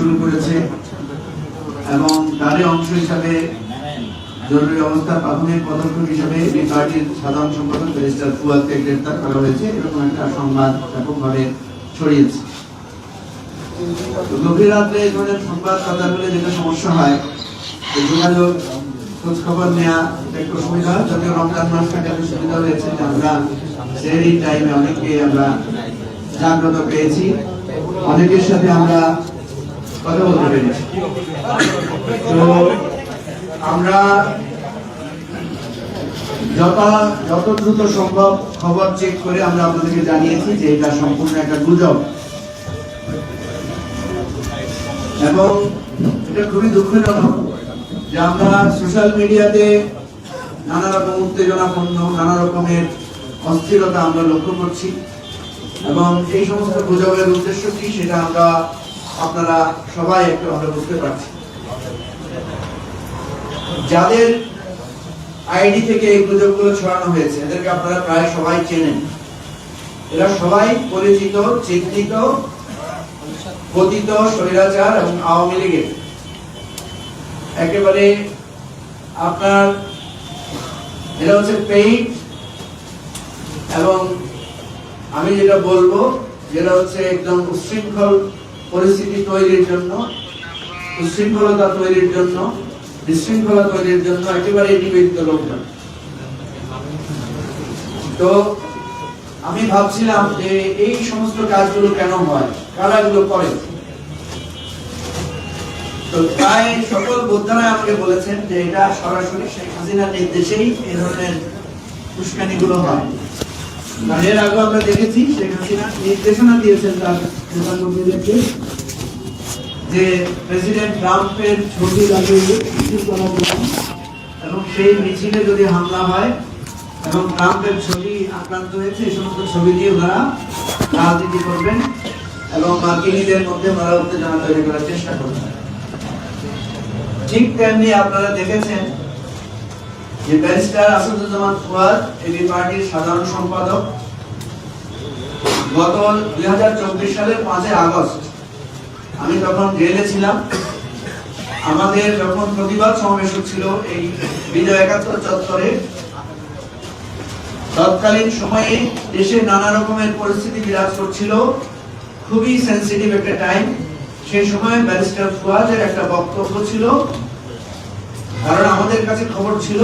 শুরু করেছে এবং তারই অংশ হিসাবে জরুরি অবস্থা প্রাথমিক পদক্ষেপ হিসাবে এই পার্টির সাধারণ সম্পাদক ব্যারিস্টার ফুয়াদকে গ্রেপ্তার করা হয়েছে। এরকম একটা সংবাদ ব্যাপকভাবে ছড়িয়েছে। গভীর রাত্রে এই ধরনের সংবাদ কথা বলে যেটা সমস্যা হয় যোগাযোগ খোঁজ খবর নেওয়া একটু অসুবিধা হয়। যদিও রমজান মাসটাকে একটু সুবিধা হয়েছে, যে আমরা সেই টাইমে অনেককে আমরা জাগ্রত পেয়েছি। অনেকের সাথে আমরা কথা বলতে পেরেছি তো আমরা যত যত দ্রুত সম্ভব খবর চেক করে আমরা আপনাদেরকে জানিয়েছি যে এটা সম্পূর্ণ একটা গুজব। এবং এটা খুবই দুঃখজনক যে আমরা সোশ্যাল মিডিয়াতে নানা রকম উত্তেজনাপূর্ণ নানা রকমের অস্থিরতা আমরা লক্ষ্য করছি। এবং এই সমস্ত গুজবের উদ্দেশ্য কি সেটা আমরা আপনারা সবাই একটু আমরা বুঝতে পারছি। যাদের আইডি থেকে এই গুজবগুলো ছড়ানো হয়েছে, এদেরকে আপনারা প্রায় সবাই চেনেন। এরা সবাই পরিচিত চিহ্নিত পতিত, স্বৈরাচার এবং আওয়ামী লীগের। একেবারে আপনার এটা হচ্ছে পেইড এবং আমি যেটা বলব যেটা হচ্ছে একদম উচ্ছৃঙ্খল পরিস্থিতি তৈরির জন্য উচ্ছৃঙ্খলতা তৈরির জন্য, বিশৃঙ্খলা তৈরির জন্য একেবারে নিবেদিত লোকজন তো আমি ভাবছিলাম যে এই সমস্ত কাজগুলো কেন হয়? কারা এগুলো করে? তো প্রায় সকল বোদ্ধারা আমাকে বলেছেন যে এটা সরাসরি শেখ হাসিনার নির্দেশেই এই ধরনের উস্কানিগুলো হয়। এর আগে আমরা দেখেছি শেখ হাসিনা নির্দেশনা দিয়েছেন তার যে প্রেসিডেন্ট ট্রাম্পের ছবি এবং সেই মিছিলে যদি হামলা হয়, এবং ট্রাম্পের ছবি আক্রান্ত হয়েছে, এই সমস্ত ছবি দিয়ে ওনারা রাজনীতি করবেন এবং মার্কিনীদের মধ্যে ওনারা উত্তেজনা তৈরি করার চেষ্টা করবেন। ঠিক তেমনি আপনারা দেখেছেন যে ব্যারিস্টার আসাদুজ্জামান ফুয়াদ এবি পার্টির সাধারণ সম্পাদক। গত দুই হাজার চব্বিশ সালের পাঁচই আগস্ট, আমি তখন জেলে ছিলাম। আমাদের যখন প্রতিবাদ সমাবেশ ছিল এই বিজয় একাত্তর চত্বরে, তৎকালীন সময়ে দেশে নানা রকমের পরিস্থিতি বিরাজ করছিল। খুবই সেন্সিটিভ একটা টাইম সেই সময় ব্যারিস্টার ফুয়াদের একটা বক্তব্য ছিল। কারণ আমাদের কাছে খবর ছিল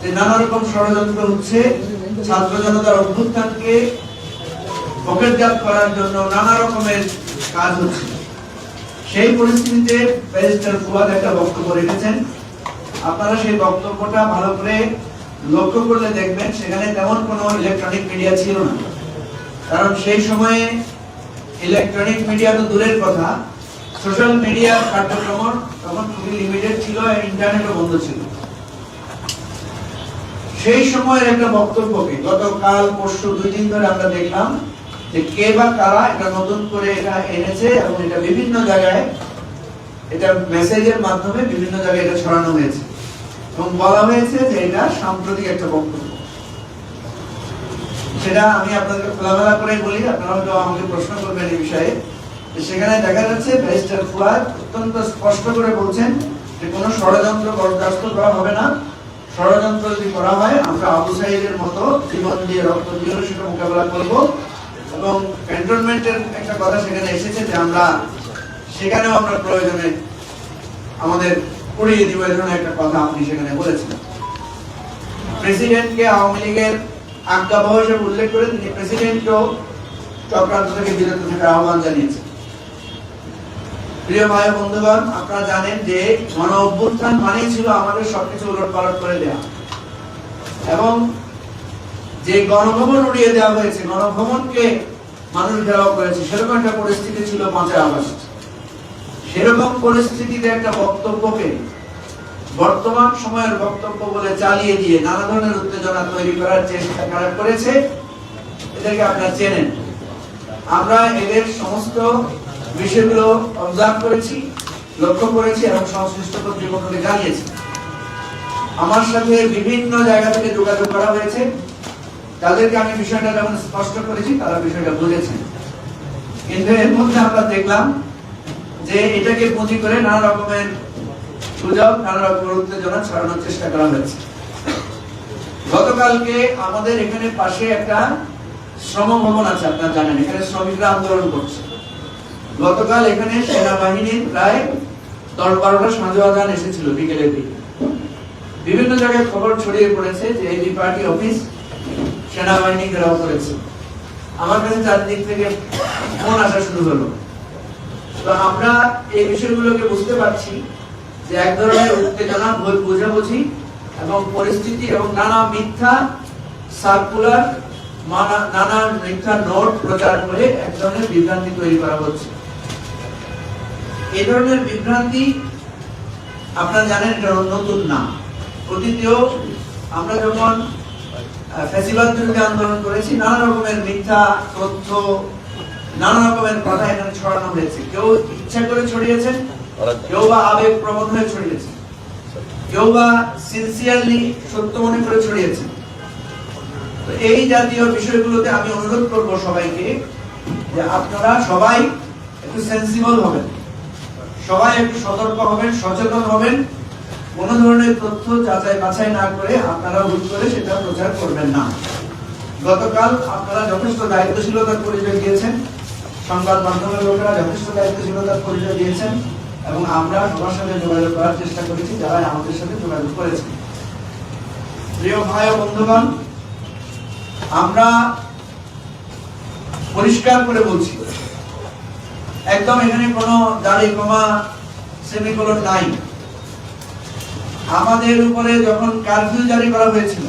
যে নানা রকম ষড়যন্ত্র হচ্ছে, ছাত্র জনতার অভ্যুত্থানকে পকেটজাত করার জন্য নানা রকমের কাজ হচ্ছে। সেই পরিস্থিতিতে ব্যারিস্টার ফুয়াদ একটা বক্তব্য রেখেছেন। আপনারা সেই বক্তব্যটা ভালো করে লক্ষ্য করলে দেখবেন সেখানে তেমন কোনো ইলেকট্রনিক মিডিয়া ছিল না। কারণ সেই সময়ে ইলেকট্রনিক মিডিয়া তো দূরের কথা। সোশ্যাল মিডিয়ার কার্যক্রম তখন খুবই লিমিটেড ছিল ইন্টারনেটও বন্ধ ছিল। সেই সময়ের একটা বক্তব্যকে গতকাল, পরশু দুই দিন ধরে আমরা দেখলাম যে কে বা কারা এটা নতুন করে এটা এনেছে এবং এটা বিভিন্ন জায়গায় এটা মেসেজের মাধ্যমে বিভিন্ন জায়গায় এটা ছড়ানো হয়েছে। এবং বলা হয়েছে যে এটা সাম্প্রতিক একটা বক্তব্য। সেটা আমি আপনাদের খোলামেলা করে বলি, আপনারা হয়তো আমাকে প্রশ্ন করবেন এই বিষয়ে। সেখানে দেখা যাচ্ছে ব্যারিস্টার ফুয়াদ অত্যন্ত স্পষ্ট করে বলছেন যে কোনো ষড়যন্ত্র বরদাস্ত করা হবে না। ষড়যন্ত্র যদি করা হয়, আমরা আবু মতো জীবন দিয়ে রক্ত দিয়ে সেটা মোকাবেলা করব। এবং ক্যান্টনমেন্টের একটা কথা সেখানে এসেছে যে আমরা সেখানেও আমরা প্রয়োজনে আমাদের পড়িয়ে দিব এই ধরনের একটা কথা আপনি সেখানে বলেছেন। প্রেসিডেন্টকে আওয়ামী লীগের আজ্ঞাবহ হিসেবে উল্লেখ করে তিনি প্রেসিডেন্টও চক্রান্ত থেকে বিরত থাকার আহ্বান জানিয়েছেন। প্রিয় ভাই বন্ধুগণ, আপনারা জানেন যে গণ অভ্যুত্থান মানেই ছিল আমাদের সবকিছু উলট পালট করে দেওয়া এবং যে গণভবন উড়িয়ে দেওয়া হয়েছে, গণভবনকে মানুষ ঘেরাও করেছে, সেরকম একটা পরিস্থিতি ছিল পাঁচই আগস্ট। সেরকম পরিস্থিতিতে একটা বক্তব্যকে বর্তমান সময়ের বক্তব্য বলে চালিয়ে দিয়ে নানা ধরনের উত্তেজনা তৈরি করার চেষ্টা করা করেছে, এদেরকে আপনারা চেনেন। আমরা এদের সমস্ত বিষয়গুলো অবজার্ভ করেছি, লক্ষ্য করেছি এবং সংশ্লিষ্ট কর্তৃপক্ষকে জানিয়েছি। আমার সাথে বিভিন্ন জায়গা থেকে যোগাযোগ করা হয়েছে। তাদেরকে আমি বিষয়টা যখন স্পষ্ট করেছি, তারা বিষয়টা বুঝেছেন। কিন্তু এর মধ্যে আমরা দেখলাম যে এটাকে পুঁজি করে নানা রকমের সুযোগ, নানা রকমের উত্তেজনা ছড়ানোর চেষ্টা করা হয়েছে। গতকালকে আমাদের এখানে পাশে একটা শ্রম ভবন আছে, আপনারা জানেন, এখানে শ্রমিকরা আন্দোলন করছে। গতকাল এখানে সেনাবাহিনীর প্রায় দশ বারোটা সাঁজো আজান এসেছিল বিকেলের দিকে। বিভিন্ন জায়গায় খবর ছড়িয়ে পড়েছে যে এই পার্টি অফিস সেনাবাহিনী ঘেরাও করেছে। আমার কাছে চারদিক থেকে ফোন আসা শুরু হলো। তো আমরা এই বিষয়গুলোকে বুঝতে পারছি যে এক ধরনের উত্তেজনা ভুল বোঝাবুঝি এবং পরিস্থিতি এবং নানা মিথ্যা সার্কুলার নানা মিথ্যা নোট প্রচার করে এক ধরনের বিভ্রান্তি তৈরি করা হচ্ছে। এই ধরনের বিভ্রান্তি আপনারা জানেন এটা নতুন না। অতীতেও আমরা যখন ফ্যাসিবাদ বিরোধী আন্দোলন করেছি, নানা রকমের মিথ্যা, তথ্য, নানা রকমের কথা এখানে ছড়ানো হয়েছে। কেউ ইচ্ছা করে ছড়িয়েছেন, কেউ বা আবেগ প্রবণ হয়ে ছড়িয়েছে কেউ বা সিনসিয়ারলি সত্য মনে করে ছড়িয়েছে তো এই জাতীয় বিষয়গুলোতে আমি অনুরোধ করব সবাইকে যে আপনারা সবাই একটু সেন্সিবল হবেন। সবাই একটু সতর্ক হবেন, সচেতন হবেন। কোন ধরনের তথ্য যাচাই বাছাই না করে আপনারা হুট করে সেটা প্রচার করবেন না। গতকাল আপনারা যথেষ্ট দায়িত্বশীলতার পরিচয় দিয়েছেন। সংবাদ মাধ্যমের লোকেরা যথেষ্ট দায়িত্বশীলতার পরিচয় দিয়েছেন এবং আমরা সবার সাথে যোগাযোগ করার চেষ্টা করেছি, যারা আমাদের সাথে যোগাযোগ করেছেন। প্রিয় ভাই ও বন্ধুগণ, আমরা পরিষ্কার করে বলছি, একদম এখানে কোনো দাড়ি কমা সেমিকোলন নাই। আমাদের উপরে যখন কারফিউ জারি করা হয়েছিল,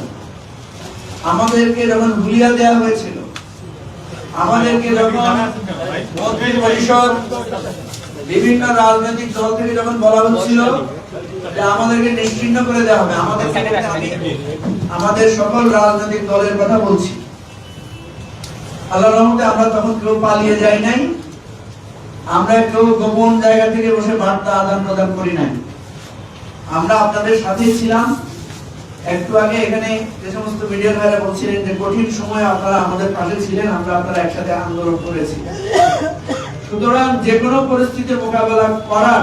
আমাদেরকে যখন হুলিয়া দেওয়া হয়েছিল, আমাদেরকে যখন পরিষদ, বিভিন্ন রাজনৈতিক দল থেকে যখন বলা হচ্ছিল যে আমাদেরকে নিশ্চিন্ন করে দেওয়া হবে, আমাদের আমাদের সকল রাজনৈতিক দলের কথা বলছি। আল্লাহ রহমতে আমরা তখন কেউ পালিয়ে যাই নাই। আমরা কেউ গোপন জায়গা থেকে বসে বার্তা আদান প্রদান করি নাই। আমরা আপনাদের সাথেই ছিলাম। একটু আগে এখানে যে সমস্ত মিডিয়া ভাইরা বলছিলেন যে কঠিন সময় আপনারা আমাদের পাশে ছিলেন, আমরা আপনারা একসাথে আন্দোলন করেছি। সুতরাং যে কোনো পরিস্থিতির মোকাবেলা করার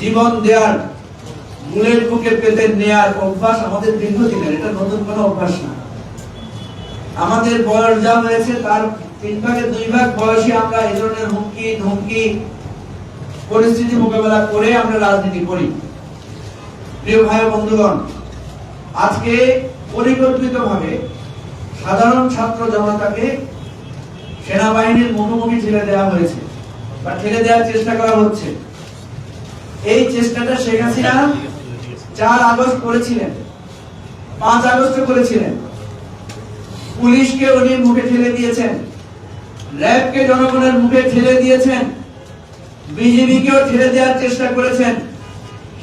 জীবন দেওয়ার মূলের বুকে পেতে নেয়ার অভ্যাস আমাদের দীর্ঘদিনের, এটা নতুন কোনো অভ্যাস না। আমাদের বয়স যা হয়েছে, তার তিন ভাগের দুই ভাগ বয়সে আমরা এই ধরনের হুমকি, ধমকি, পরিস্থিতি মোকাবেলা করে আমরা রাজনীতি করি। প্রিয় ভাই বন্ধুগণ, আজকে পরিকল্পিতভাবে সাধারণ ছাত্র জনতাকে সেনাবাহিনীর মুখোমুখি ঠেলে দেওয়া হয়েছে বা ঠেলে দেওয়ার চেষ্টা করা হচ্ছে। এই চেষ্টাটা শেখ হাসিনা চার আগস্ট করেছিলেন, পাঁচ আগস্ট করেছিলেন। পুলিশকে উনি মুখে ঠেলে দিয়েছেন, র্যাবকে জনগণের মুখে ঠেলে দিয়েছেন বিজেপিকেও ঠেলে দেওয়ার চেষ্টা করেছেন।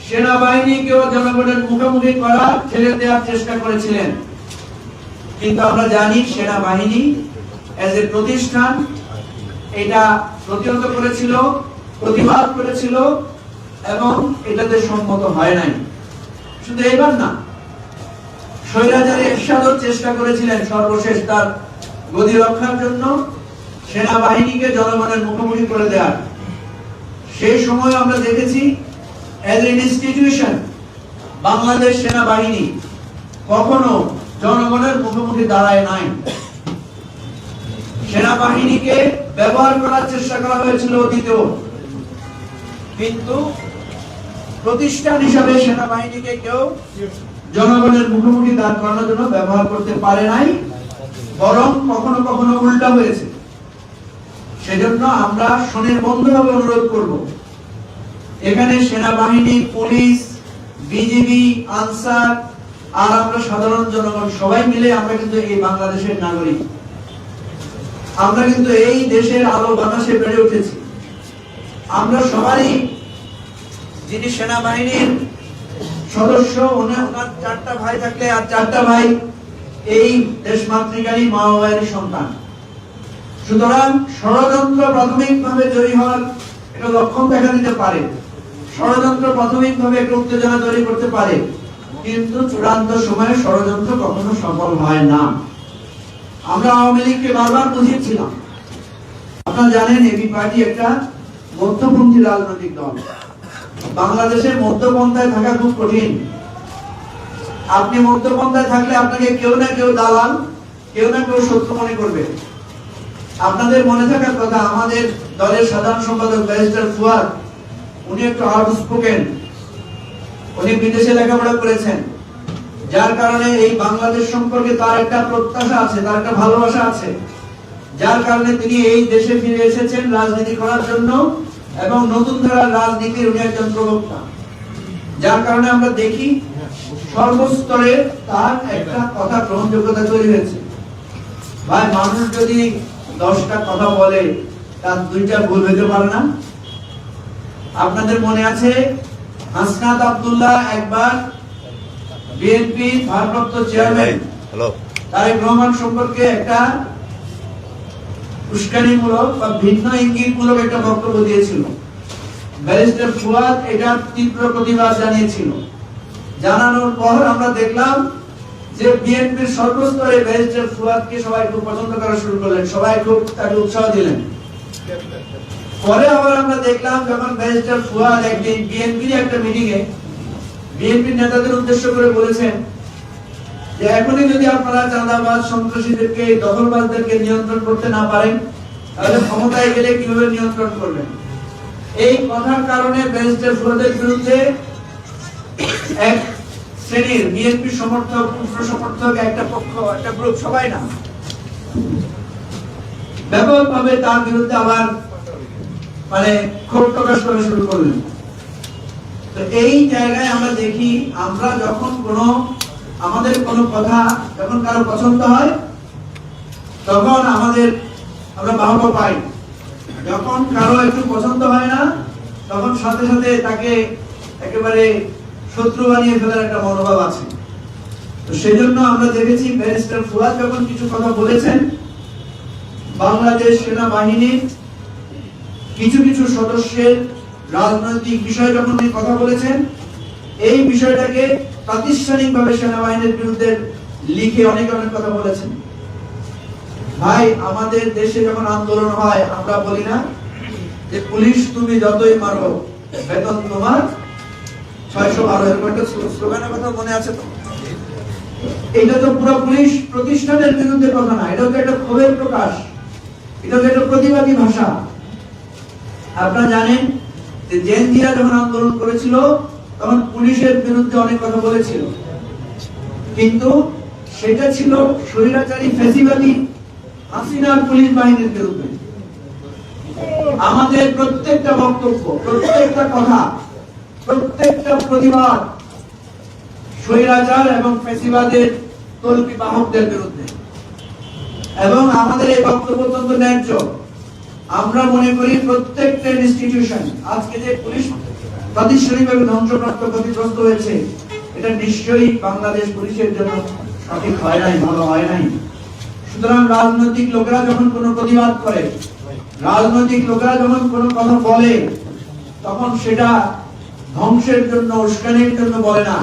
সেনাবাহিনীকেও জনগণের মুখোমুখি করা ঠেলে দেওয়ার চেষ্টা করেছিলেন। কিন্তু আমরা জানি সেনাবাহিনী এজ এ প্রতিষ্ঠান, এটা প্রতিহত করেছিল, প্রতিবাদ করেছিল এবং এটাতে সম্মত হয় নাই। শুধু এবার না, স্বৈরাচারী এরশাদও চেষ্টা করেছিলেন সর্বশেষ তার গদি রক্ষার জন্য, সেনাবাহিনীকে জনগণের মুখোমুখি করে দেওয়ার। সেই সময় আমরা দেখেছি এজ এন ইনস্টিটিউশন বাংলাদেশ সেনাবাহিনী কখনো জনগণের মুখোমুখি দাঁড়ায় নাই। সেনাবাহিনীকে ব্যবহার করার চেষ্টা করা হয়েছিল অতীতেও। কিন্তু প্রতিষ্ঠান হিসাবে সেনাবাহিনীকে কেউ জনগণের মুখোমুখি দাঁড় করানোর জন্য ব্যবহার করতে পারে নাই, বরং কখনো কখনো উল্টা হয়েছে। সেজন্য আমরা শনির বন্ধুভাবে অনুরোধ করব। এখানে সেনাবাহিনী, পুলিশ, বিজিবি, আনসার, আর আমরা সাধারণ জনগণ সবাই মিলে আমরা কিন্তু এই বাংলাদেশের নাগরিক। আমরা কিন্তু এই দেশের আলো বাতাসে বেড়ে উঠেছি। আমরা সবারই যিনি সেনাবাহিনীর সদস্য ওনার চারটা ভাই থাকলে, আর চারটা ভাই এই দেশ মাতৃকারী মা বাবার সন্তান। সুতরাং ষড়যন্ত্র প্রাথমিকভাবে জয়ী হওয়ার একটা লক্ষণ দেখা দিতে পারে। ষড়যন্ত্র প্রাথমিকভাবে একটা উত্তেজনা তৈরি করতে পারে, কিন্তু চূড়ান্ত সময়ে ষড়যন্ত্র কখনো সফল হয় না। আমরা আওয়ামী লীগকে বারবার বুঝিয়েছিলাম। আপনারা জানেন, এবি পার্টি একটা মধ্যপন্থী রাজনৈতিক দল। বাংলাদেশে মধ্যপন্থায় থাকা খুব কঠিন। আপনি মধ্যপন্থায় থাকলে আপনাকে কেউ না কেউ দালাল, কেউ না কেউ সত্য মনে করবে। আপনাদের মনে থাকার কথা, আমাদের দলের সাধারণ সম্পাদক ব্যারিস্টার ফুয়াদ উনি একটু আউটস্পোকেন উনি বিদেশে লেখাপড়া করেছেন। যার কারণে এই বাংলাদেশ সম্পর্কে তার একটা প্রত্যাশা আছে, তার একটা ভালোবাসা আছে। যার কারণে তিনি এই দেশে ফিরে এসেছেন রাজনীতি করার জন্য এবং নতুন ধারার রাজনীতির উনি একজন প্রবক্তা। যার কারণে আমরা দেখি সর্বস্তরে তার একটা কথা গ্রহণযোগ্যতা তৈরি হয়েছে। ভাই, মানুষ যদি দশটা কথা বলে, তার দুইটা ভুল হইতে পারে না। আপনাদের মনে আছে? হাসনাত আব্দুল্লাহ একবার বিএনপি ভারপ্রাপ্ত চেয়ারম্যান হ্যালো তারেক রহমান সম্পর্কে একটা উস্কানিমূলক বা ভিন্ন ইঙ্গিতমূলক একটা বক্তব্য দিয়েছিল। ব্যারিস্টার ফুয়াদ এটা তীব্র প্রতিবাদ জানিয়েছিল। জানানোর পর আমরা দেখলাম যে বিএনপির সর্বস্তরে ব্যারিস্টার ফুয়াদকে সবাই খুব পছন্দ করা শুরু করলেন সবাই খুব তাকে উৎসাহ দিলেন। পরে আবার আমরা দেখলাম যখন ব্যারিস্টার ফুয়াদ একদিন বিএনপির একটা মিটিং এ বিএনপির নেতাদের উদ্দেশ্য করে বলেছেন যে এখনই যদি আপনারা চাঁদাবাজ সন্ত্রাসীদেরকে, দখলবাজদেরকে নিয়ন্ত্রণ করতে না পারেন, তাহলে ক্ষমতায় গেলে কীভাবে নিয়ন্ত্রণ করবেন? এই কথার কারণে ব্যারিস্টার ফুয়াদের বিরুদ্ধে এক শ্রেণির বিএনপি সমর্থক, উগ্র সমর্থক, একটা পক্ষ, একটা গ্রুপ সবাই না। ব্যাপকভাবে তার বিরুদ্ধে আবার মানে ক্ষোভ প্রকাশ করা শুরু করলেন। তো এই জায়গায় আমরা দেখি, আমরা যখন কোনো, আমাদের কোনো কথা যখন কারও পছন্দ হয়, তখন আমাদের আমরা বাহবা পাই। যখন কারও একটু পছন্দ হয় না, তখন সাথে সাথে তাকে একেবারে শত্রু বানিয়ে ফেলার একটা মনোভাব আছে। তো সেই জন্য আমরা দেখেছি ব্যারিস্টার ফুয়াদ যখন কিছু কথা বলেছেন, বাংলাদেশ সেনাবাহিনীর কিছু কিছু সদস্যের রাজনৈতিক বিষয় যখন কথা বলেছেন, এই বিষয়টাকে প্রাতিষ্ঠানিকভাবে সেনাবাহিনীর বিরুদ্ধে লিখে অনেক অনেক কথা বলেছেন। ভাই, আমাদের দেশে যখন আন্দোলন হয়, আমরা বলি না যে পুলিশ তুমি যতই মারো, বেতন তোমার ছয়শো বারো এরকম একটা স্লোগানের কথা মনে আছে তো? এটা তো পুরো পুলিশ প্রতিষ্ঠানের বিরুদ্ধে কথা না এটা তো একটা ক্ষোভের প্রকাশ এটা তো একটা প্রতিবাদী ভাষা। আপনারা জানেন যে জেনজিয়া যখন আন্দোলন করেছিল, তখন পুলিশের বিরুদ্ধে অনেক কথা বলেছিল। কিন্তু সেটা ছিল স্বৈরাচারী ফেসিবাদী হাসিনার পুলিশ বাহিনীর বিরুদ্ধে। আমাদের প্রত্যেকটা বক্তব্য, প্রত্যেকটা কথা, প্রত্যেকটা প্রতিবাদ স্বৈরাচার এবং ফেসিবাদের তল্পি বাহকদের বিরুদ্ধে। এবং আমাদের এই বক্তব্য অত্যন্ত ন্যায্য। আমরা মনে করি প্রত্যেকটা ইনস্টিটিউশন আজকে যে পুলিশ প্রাতিষ্ঠানিকভাবে ধ্বংসপ্রাপ্ত ক্ষতিগ্রস্ত হয়েছে, এটা নিশ্চয়ই বাংলাদেশ পুলিশের জন্য সঠিক হয় নাই, ভালো হয় নাই। সুতরাং রাজনৈতিক লোকেরা যখন কোনো প্রতিবাদ করে, রাজনৈতিক লোকেরা যখন কোনো কথা বলে, তখন সেটা ধ্বংসের জন্য, উস্কানির জন্য বলে না।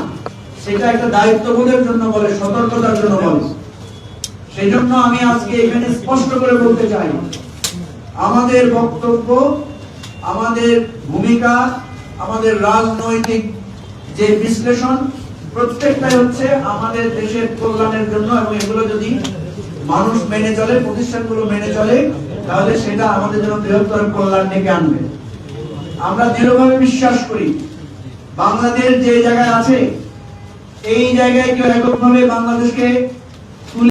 সেটা একটা দায়িত্ববোধের জন্য বলে, সতর্কতার জন্য বলে। সেই জন্য আমি আজকে এখানে স্পষ্ট করে বলতে চাই আমাদের বক্তব্য, আমাদের ভূমিকা, আমাদের রাজনৈতিক যে বিশ্লেষণ, প্রত্যেকটাই হচ্ছে আমাদের দেশের কল্যাণের জন্য এবং এগুলো যদি মানুষ মেনে চলে, প্রতিষ্ঠানগুলো মেনে চলে, তাহলে সেটা আমাদের জন্য বৃহত্তর কল্যাণ ডেকে আনবে। আমরা দৃঢ়ভাবে বিশ্বাস করি, বাংলাদেশ যে জায়গায় আছে, এই জায়গায় কেউ এককভাবে বাংলাদেশকে